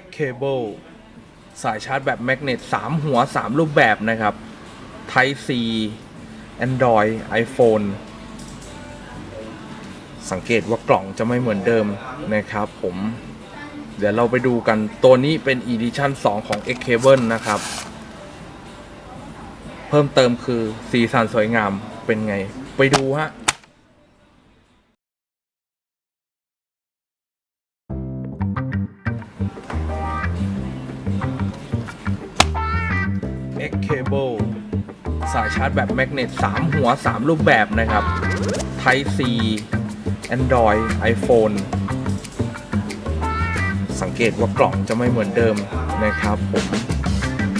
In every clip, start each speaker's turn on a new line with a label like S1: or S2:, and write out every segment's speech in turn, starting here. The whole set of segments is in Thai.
S1: X Cable สายชาร์จแบบแมกเนต3 หัว 3 รูปแบบนะครับ Type C Android iPhone สังเกตว่ากล่องจะไม่เหมือนเดิมนะครับผม เดี๋ยวเราไปดูกันตัวนี้เป็น Edition 2 ของ X Cable นะครับ เพิ่มเติมคือสีสันสวยงามเป็นไง ไปดูฮะ X Cable สายชาร์จแบบแมกเนต3 หัว 3 รูปแบบนะครับ Type C Android iPhone สังเกตว่ากล่องจะไม่เหมือนเดิมนะครับผม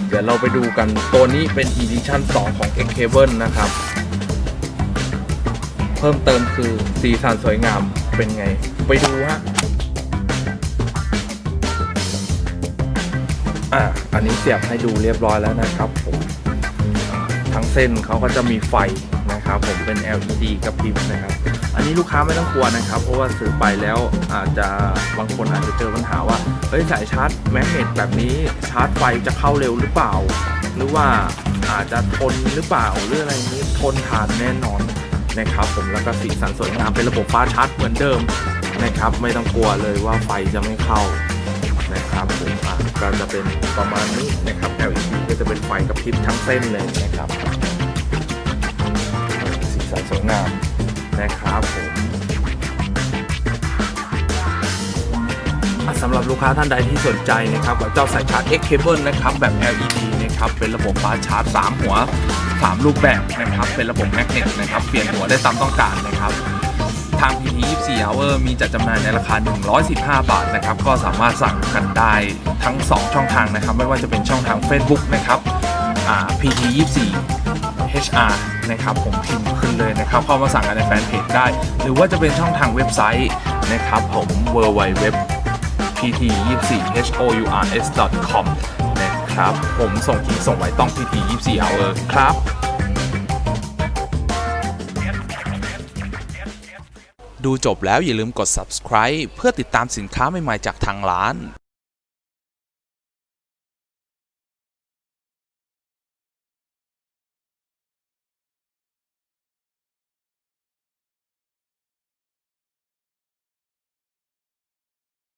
S1: เดี๋ยวเราไปดูกันตัวนี้เป็น Edition 2 ของ X Cable นะครับ เพิ่มเติมคือสีสันสวยงามเป็นไง ไปดูฮะ อะอันนี้เสียบให้ดูเรียบร้อยแล้วนะครับผมทั้งเส้นเขาก็จะมีไฟนะครับผมเป็น LED กระพริบนะครับ อันนี้ลูกค้าไม่ต้องกลัวนะครับ เพราะว่าซื้อไปแล้วอาจจะบางคนอาจจะเจอปัญหาว่าเฮ้ยสายชาร์จแมกเนตแบบนี้ชาร์จไฟจะเข้าเร็วหรือเปล่า หรือว่าอาจจะทนหรือเปล่าหรืออะไรนี้ทนทานแน่นอนนะครับ ผมแล้วก็สีสันสวยงามเป็นระบบฟ้าชาร์จเหมือนเดิมนะครับ ไม่ต้องกลัวเลยว่าไฟจะไม่เข้า ก็จะเป็นประมาณนี้นะครับ LED ก็จะเป็นไฟกระพริบทั้งเส้นเลยนะครับ สีสันสวยงามนะครับผมสำหรับลูกค้าท่านใดที่สนใจนะครับกับเจ้าสายชาร์จ X Cable นะครับแบบ LED นะครับเป็นระบบฟ้าชาร์จ 3 หัว 3 รูปแบบนะครับเป็นระบบแมกเนตนะครับเปลี่ยนหัวได้ตามต้องการนะครับ ทาง PT 24 Hour มีจัดจำหน่ายในราคา 115 บาทนะครับ ก็สามารถสั่งกันได้ทั้ง 2 ช่องทางนะครับ ไม่ว่าจะเป็นช่องทาง Facebook นะครับ PT 24 HR นะครับ ผมพิมพ์ขึ้นเลยนะครับ เข้ามาสั่งกันในแฟนเพจได้ หรือว่าจะเป็นช่องทางเว็บไซต์นะครับผม www pt 24 hours com นะครับ ผมส่งทีส่งไว้ต้อง PT 24 hour ครับ
S2: ดูจบแล้วอย่าลืมกด subscribe เพื่อติดตามสินค้าใหม่ ๆ จากทางร้าน